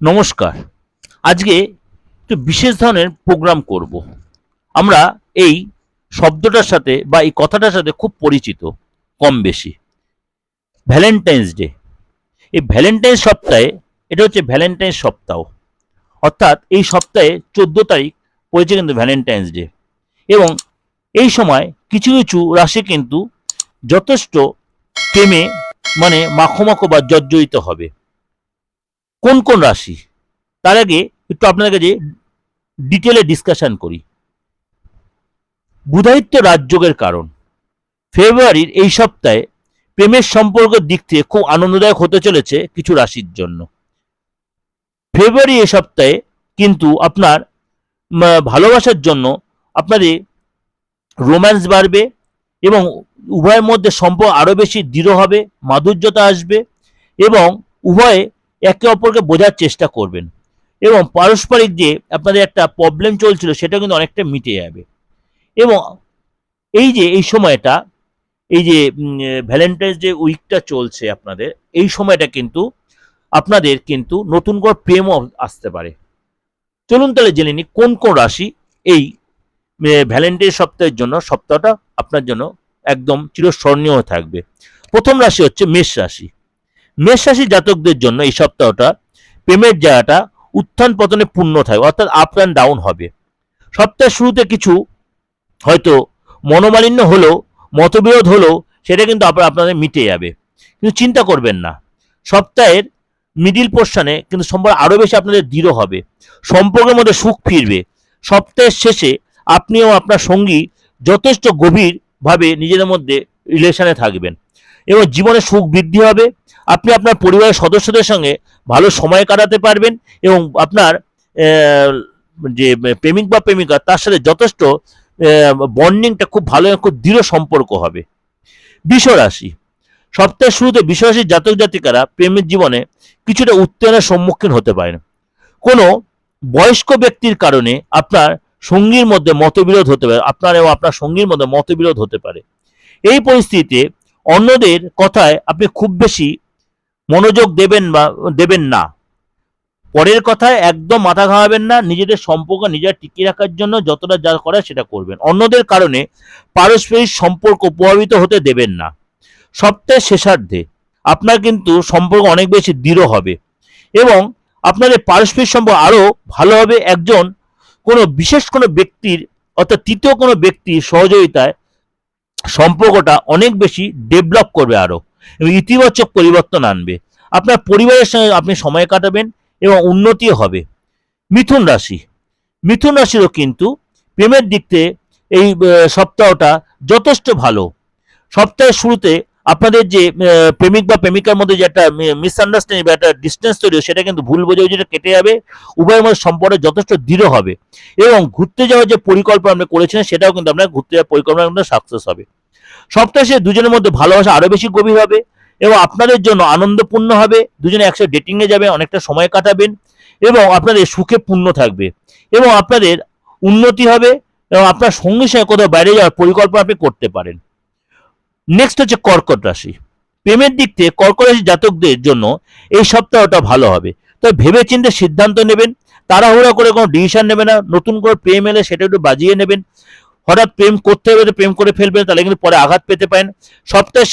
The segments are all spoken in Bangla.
নমস্কার। আজকে একটু বিশেষ ধরনের প্রোগ্রাম করব। আমরা এই শব্দটার সাথে বা এই কথাটার সাথে খুব পরিচিত, কম বেশি। ভ্যালেন্টাইন্স ডে এই ভ্যালেন্টাইন্স সপ্তাহে, এটা হচ্ছে ভ্যালেন্টাইন্স সপ্তাহ। অর্থাৎ এই সপ্তাহে চোদ্দ তারিখ পড়েছে কিন্তু ভ্যালেন্টাইন্স ডে এবং এই সময় কিছু কিছু রাশি কিন্তু যথেষ্ট প্রেমে মানে মাখো মাখো বা জর্জরিত হবে। কোন কোন রাশি? তার আগে একটু আপনাদের কাছে ডিটেলে ডিসকাশন করি। বুধায়িত্ব রাজযোগের কারণ। ফেব্রুয়ারির এই সপ্তাহে প্রেমের সম্পর্কের দিক থেকে খুব আনন্দদায়ক হতে চলেছে কিছু রাশির জন্য। ফেব্রুয়ারি এই সপ্তাহে কিন্তু আপনার ভালোবাসার জন্য আপনাদের রোম্যান্স বাড়বে এবং উভয়ের মধ্যে সম্পর্ক আরও বেশি দৃঢ় হবে, মাধুর্যতা আসবে এবং উভয়ে একে অপরকে বোঝার চেষ্টা করবেন। এবং পারস্পরিক যে আপনাদের একটা প্রবলেম চলছিল, সেটা কিন্তু অনেকটা মিটে যাবে। এবং এই যে, এই সময়টা, এই যে ভ্যালেন্টাইন্স ডে উইকটা চলছে আপনাদের, এই সময়টা কিন্তু আপনাদের কিন্তু নতুন করে প্রেমও আসতে পারে। চলুন তাহলে জেনে নিই, কোন কোন রাশি এই ভ্যালেন্টাইন সপ্তাহের জন্য, সপ্তাহটা আপনার জন্য একদম চিরস্মরণীয় থাকবে। প্রথম রাশি হচ্ছে মেষ রাশি। মেষ রাশি জাতকদের জন্য এই সপ্তাহটা প্রেমের জায়গাটা উত্থান পতনে পূর্ণ থাকবে, অর্থাৎ আপ অ্যান্ড ডাউন হবে। সপ্তাহের শুরুতে কিছু হয়তো মনোমালিন্য হলো, মতবিরোধ হলো, সেটা কিন্তু আবার আপনাদের মিটে যাবে। কিন্তু চিন্তা করবেন না, সপ্তাহের মিডিল পোর্শনে কিন্তু সম্পর্ক আরও বেশি আপনাদের দৃঢ় হবে। সম্পর্কের মধ্যে সুখ ফিরবে। সপ্তাহের শেষে আপনিও আপনার সঙ্গী যথেষ্ট গভীরভাবে নিজেদের মধ্যে রিলেশনে থাকবেন এবং জীবনে সুখ বৃদ্ধি হবে। আপনি আপনার পরিবারের সদস্যদের সঙ্গে ভালো সময় কাটাতে পারবেন এবং আপনার যে প্রেমিক বা প্রেমিকা, তার সাথে যথেষ্ট বন্ডিংটা খুব ভালো খুব দৃঢ় সম্পর্ক হবে। বিষ রাশি সপ্তাহের শুরুতে বিষ রাশির জাতক জাতিকারা প্রেমের জীবনে কিছুটা উত্তেজনার সম্মুখীন হতে পারেন। কোনো বয়স্ক ব্যক্তির কারণে আপনার সঙ্গীর মধ্যে মতবিরোধ হতে পারে, আপনার এবং আপনার সঙ্গীর মধ্যে মতবিরোধ হতে পারে। এই পরিস্থিতিতে অন্যদের কথায় আপনি খুব বেশি মনোযোগ দেবেন বা দেবেন না। পরের কথায় একদম মাথা ঘামাবেন না, নিজেদের সম্পর্ক নিজের টিকিয়ে রাখার জন্য যতটা যা করা সেটা করবেন। অন্যদের কারণে পারস্পরিক সম্পর্ক প্রভাবিত হতে দেবেন না। সপ্তাহের শেষার্ধে, আপনার কিন্তু সম্পর্ক অনেক বেশি দৃঢ় হবে এবং আপনাদের পারস্পরিক সম্পর্ক আরও ভালো হবে। একজন কোনো বিশেষ কোনো ব্যক্তির অর্থাৎ তৃতীয় কোনো ব্যক্তির সহযোগিতায় সম্পর্কটা অনেক বেশি ডেভেলপ করবে আরও। এবং ইতিবাচক পরিবর্তন আনবে। আপনার পরিবারের সঙ্গে আপনি সময় কাটাবেন এবং উন্নতিও হবে। মিথুন রাশি। মিথুন রাশিরও কিন্তু প্রেমের দিক থেকে এই সপ্তাহটা যথেষ্ট ভালো। সপ্তাহের শুরুতে আপনাদের যে প্রেমিক বা প্রেমিকার মধ্যে যে একটা মিসআন্ডারস্ট্যান্ডিং বা একটা ডিস্টেন্স তৈরি সেটা কিন্তু ভুল বোঝাবুঝিটা কেটে যাবে। উভয়ের মধ্যে সম্পর্ক যথেষ্ট দৃঢ় হবে। এবং ঘুরতে যাওয়ার যে পরিকল্পনা আপনি করেছিলেন, সেটাও কিন্তু আপনার ঘুরতে যাওয়ার পরিকল্পনা কিন্তু সাকসেস হবে। সপ্তাহে শেষে দুজনের মধ্যে ভালোবাসা আরও বেশি গভীর হবে এবং আপনাদের জন্য আনন্দপূর্ণ হবে। দুজনে একসাথে ডেটিংয়ে যাবে, অনেকটা সময় কাটাবেন এবং আপনাদের সুখে পূর্ণ থাকবে এবং আপনাদের উন্নতি হবে এবং আপনার সঙ্গে সঙ্গে কোথাও বাইরে যাওয়ার পরিকল্পনা আপনি করতে পারেন। নেক্সট হচ্ছে কর্কট রাশি। প্রেমের দিক থেকে কর্কট রাশি জাতকদের জন্য এই সপ্তাহটা ভালো হবে। তবে ভেবে চিন্তে সিদ্ধান্ত নেবেন, তাড়াহুড়া করে কোনো ডিসিশন নেবেন না, নতুন করে প্রেম এলে সেটা একটু বাজিয়ে নেবেন। হঠাৎ প্রেম করতে হবে প্রেম করে ফেলবেন, তাহলে কিন্তু পরে আঘাত পেতে পারেন। সপ্তাহের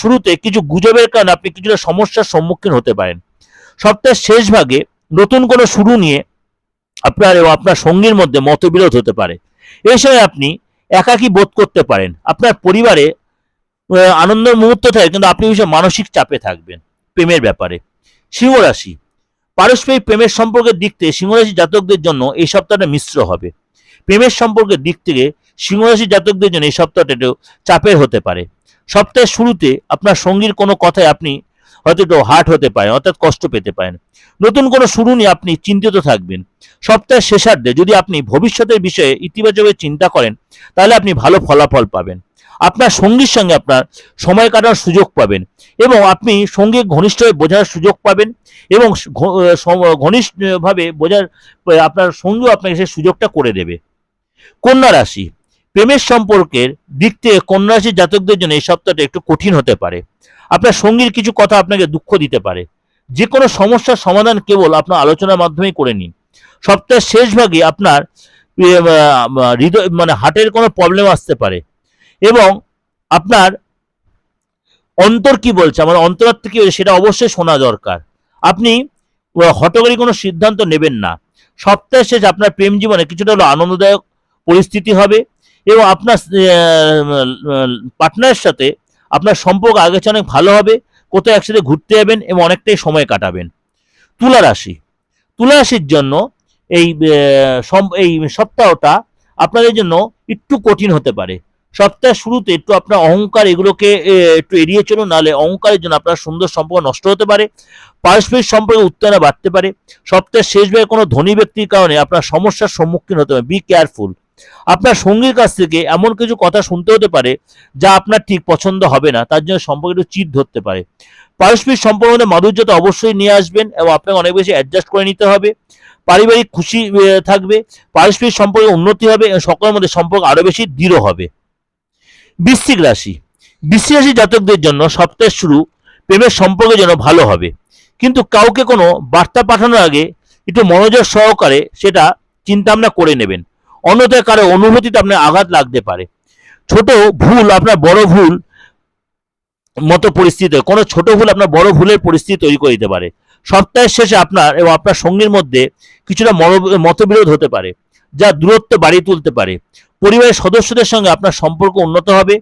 শুরুতে কিছু গুজবের কারণে আপনি কিছুটা সমস্যার সম্মুখীন হতে পারেন। সপ্তাহের শেষ ভাগে নতুন কোনো শুরু নিয়ে আপনার এবং আপনার সঙ্গীর মধ্যে মতবিরোধ হতে পারে। এই সময় আপনি একাকী বোধ করতে পারেন। আপনার পরিবারে আনন্দের মুহূর্ত থাকে, কিন্তু আপনি ভীষণ মানসিক চাপে থাকবেন প্রেমের ব্যাপারে। সিংহ রাশি। পারস্পরিক প্রেমের সম্পর্কের দিক থেকে সিংহরাশি জাতকদের জন্য এই সপ্তাহটা মিশ্র হবে। প্রেমের সম্পর্কের দিক থেকে সিংহরাশি জাতকদের জন্য এই সপ্তাহটা একটু চাপের হতে পারে। সপ্তাহের শুরুতে আপনার সঙ্গীর কোনো কথায় আপনি হয়তো একটু হার্ট হতে পারেন, অর্থাৎ কষ্ট পেতে পারেন। নতুন কোনো শুরু নিয়ে আপনি চিন্তিত থাকবেন। সপ্তাহের শেষার্ধে যদি আপনি ভবিষ্যতের বিষয়ে ইতিবাচকভাবে চিন্তা করেন, তাহলে আপনি ভালো ফলাফল পাবেন। আপনার সঙ্গীর সঙ্গে আপনার সময় কাটার সুযোগ পাবেন এবং আপনি সঙ্গে ঘনিষ্ঠভাবে বোঝার সুযোগ পাবেন এবং ঘনিষ্ঠভাবে বোঝার, আপনার সঙ্গীও আপনাকে সেই সুযোগটা করে দেবে। কন্যা রাশি প্রেমের সম্পর্কের দিক থেকে কন্যা রাশির জাতকদের জন্য এই সপ্তাহটা একটু কঠিন হতে পারে। আপনার সঙ্গীর কিছু কথা আপনাকে দুঃখ দিতে পারে। যে কোনো সমস্যার সমাধান কেবল আপনার আলোচনার মাধ্যমেই করে নিন। সপ্তাহের শেষ ভাগে আপনার হৃদয় মানে হার্টের কোনো প্রবলেম আসতে পারে এবং আপনার অন্তর কি বলছে আমার অন্তরাত্মা কি বলছে সেটা অবশ্যই শোনা দরকার। আপনি আহ, কোনো সিদ্ধান্ত নেবেন না। সপ্তাহের শেষ আপনার প্রেম জীবনে কিছুটা হলো আনন্দদায়ক পরিস্থিতি হবে। এবং আপনার পার্টনারের সাথে আপনার সম্পর্ক আগে চেয়ে অনেক ভালো হবে, কোথাও একসাথে ঘুরতে যাবেন এবং অনেকটাই সময় কাটাবেন। তুলা রাশি, তুলা রাশির জন্য এই এই সপ্তাহটা আপনাদের জন্য একটু কঠিন হতে পারে। সপ্তাহের শুরুতে একটু আপনার অহংকার এগুলোকে একটু এড়িয়ে চলুন, নাহলে অহংকারের জন্য আপনার সুন্দর সম্পর্ক নষ্ট হতে পারে, পারস্পরিক সম্পর্কে উত্তেজনা বাড়তে পারে। সপ্তাহের শেষ ভাগে কোনো ধনী ব্যক্তির কারণে আপনার সমস্যার সম্মুখীন হতে পারে বি কেয়ারফুল আপনার সঙ্গীর কাছ থেকে এমন কিছু কথা শুনতে হতে পারে যা আপনার ঠিক পছন্দ হবে না, তার জন্য সম্পর্কে একটু চিট ধরতে পারে। পারস্পরিক সম্পর্ক মাধুর্যতা অবশ্যই নিয়ে আসবেন এবং আপনাকে অনেক বেশি অ্যাডজাস্ট করে নিতে হবে। পারিবারিক খুশি থাকবে, পারস্পরিক সম্পর্কে উন্নতি হবে এবং সকলের মধ্যে সম্পর্ক আরও বেশি দৃঢ় হবে। বৃশ্চিক রাশি বৃশ্চিক রাশি জাতকদের জন্য সপ্তাহের শুরু প্রেমের সম্পর্কের জন্য ভালো হবে। কিন্তু কাউকে কোনো বার্তা পাঠানোর আগে একটু মনোযোগ সহকারে সেটা চিন্তা ভাবনা করে নেবেন। অন্যথায় কারও অনুভূতিতে আপনার আঘাত লাগতে পারে। ছোট ভুল, আপনার বড় ভুল মতো পরিস্থিতি কোনো ছোট ভুল আপনার বড় ভুলের পরিস্থিতি তৈরি করে দিতে পারে। সপ্তাহের শেষে আপনার এবং আপনার সঙ্গীর মধ্যে কিছুটা মতবিরোধ হতে পারে, যা দূরত্ব বাড়িয়ে তুলতে পারে। পরিবারের সদস্যদের সঙ্গে আপনার সম্পর্ক উন্নত হবে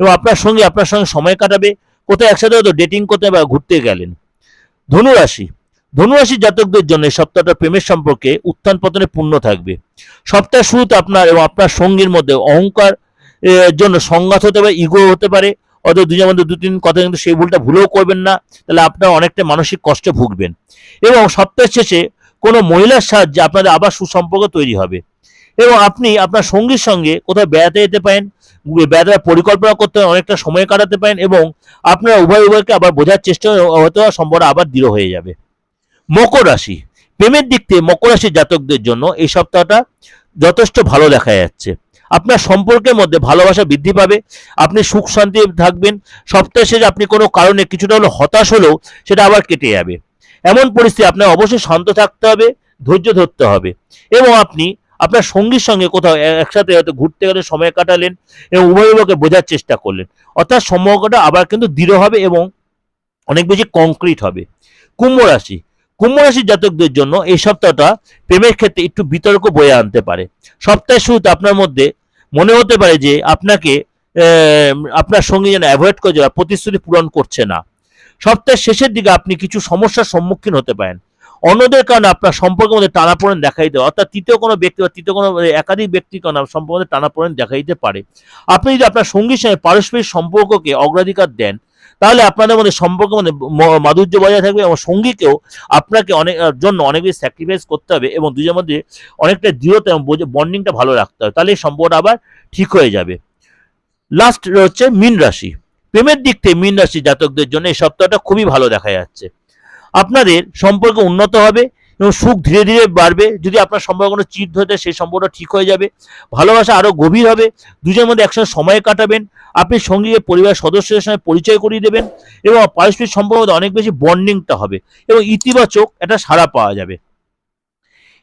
এবং আপনার সঙ্গে আপনার সঙ্গে সময় কাটাবে। কোথায় একসাথে হয়তো ডেটিং করতে বা ঘুরতে গেলেন। ধনুরাশি ধনুরাশির জাতকদের জন্য সপ্তাহটা প্রেমের সম্পর্কে উত্থান পতনে পূর্ণ থাকবে। সপ্তাহের শুরুতে আপনার এবং আপনার সঙ্গীর মধ্যে অহংকার জন্য সংঘাত হতে পারে, ইগো হতে পারে, অথবা দুজনের মধ্যে দু তিন কথা কিন্তু সেই ভুলটা ভুলেও করবেন না, তাহলে আপনার অনেকটা মানসিক কষ্টে ভুগবেন। এবং সপ্তাহের শেষে কোনো মহিলার সাহায্যে আপনাদের আবার সুসম্পর্ক তৈরি হবে। এবং আপনি আপনার সঙ্গীর সঙ্গে কোথাও বেড়াতে যেতে পারেন বেড়াতে পরিকল্পনা করতে অনেকটা সময় কাটাতে পারেন এবং আপনারা উভয় উভয়কে আবার বোঝার চেষ্টা হতে সম্পর্ক আবার দৃঢ় হয়ে যাবে। মকর রাশি। প্রেমের দিক থেকে মকর রাশির জাতকদের জন্য এই সপ্তাহটা যথেষ্ট ভালো দেখা যাচ্ছে। আপনার সম্পর্কের মধ্যে ভালোবাসা বৃদ্ধি পাবে, আপনি সুখ শান্তি থাকবেন সপ্তাহে শেষে আপনি কোনো কারণে কিছুটা হলো হতাশ হলেও সেটা আবার কেটে যাবে। এমন পরিস্থিতি আপনার অবশ্যই শান্ত থাকতে হবে, ধৈর্য ধরতে হবে এবং আপনি আপনার সঙ্গীর সঙ্গে কোথাও একসাথে হয়তো ঘুরতে গেলে সময় কাটালেন এবং উভয় উভয়কে বোঝার চেষ্টা করলেন। অর্থাৎ সম্পর্কটা আবার কিন্তু দৃঢ় হবে এবং অনেক বেশি কংক্রিট হবে। কুম্ভ রাশি কুম্ভ রাশির জাতকদের জন্য এই সপ্তাহটা প্রেমের ক্ষেত্রে একটু বিতর্ক বয়ে আনতে পারে। সপ্তাহের শুরুতে আপনার মধ্যে মনে হতে পারে যে আপনাকে আপনার সঙ্গে যেন অ্যাভয়েড করে যাওয়া প্রতিশ্রুতি পূরণ করছে না। সপ্তাহের শেষের দিকে আপনি কিছু সমস্যার সম্মুখীন হতে পারেন। অন্যদের কারণে আপনার সম্পর্কের মধ্যে টানাপোড়েন দেখা দিতে পারে। অর্থাৎ তৃতীয় কোনো ব্যক্তি বা তৃতীয় কোনো একাধিক ব্যক্তির কারণে সম্পর্কের মধ্যে টানাপোড়েন দেখা দিতে পারে। আপনি যদি আপনার সঙ্গীর সঙ্গে পারস্পরিক সম্পর্ককে অগ্রাধিকার দেন তাহলে আপনাদের মধ্যে সম্পর্ক মানে মাধুর্য বজায় থাকবে এবং সঙ্গীকেও আপনাকে অনেক জন্য অনেক বেশি স্যাক্রিফাইস করতে হবে এবং দুজনের মধ্যে অনেকটা দৃঢ়তা এবং বন্ডিংটা ভালো রাখতে হবে। তাহলে এই সম্পর্কটা আবার ঠিক হয়ে যাবে। লাস্ট হচ্ছে মিন রাশি। প্রেমের দিক থেকে মিন রাশি জাতকদের জন্য এই সপ্তাহটা খুবই ভালো দেখা যাচ্ছে। আপনাদের সম্পর্ক উন্নত হবে এবং সুখ ধীরে ধীরে বাড়বে। যদি আপনার সম্পর্ক কোনো চিট ধরে সেই সম্পর্কটা ঠিক হয়ে যাবে। ভালোবাসা আরও গভীর হবে। দুজনের মধ্যে একসঙ্গে সময় কাটাবেন। আপনি সঙ্গীকে পরিবারের সদস্যদের সঙ্গে পরিচয় করিয়ে দেবেন এবং পারস্পরিক সম্পর্ক অনেক বেশি বন্ডিংটা হবে এবং ইতিবাচক একটা সাড়া পাওয়া যাবে।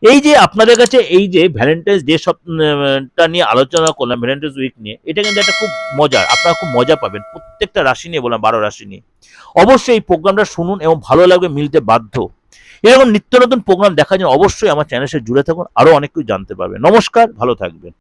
এই যে আপনাদের কাছে এই যে ভ্যালেন্টাইন্স ডে সপ্তাহটা নিয়ে আলোচনা করলাম, ভ্যালেন্টাইন্স উইক নিয়ে, এটা কিন্তু একটা খুব মজার, আপনারা খুব মজা পাবেন। প্রত্যেকটা রাশি নিয়ে বললাম, বারো রাশি নিয়ে। অবশ্যই এই প্রোগ্রামটা শুনুন এবং ভালো লাগবে মিলতে বাধ্য। এরকম নিত্য নতুন প্রোগ্রাম দেখার জন্য অবশ্যই আমার চ্যানেলের সাথে জুড়ে থাকুন আরও অনেক কিছু জানতে পারবেন। নমস্কার, ভালো থাকবেন।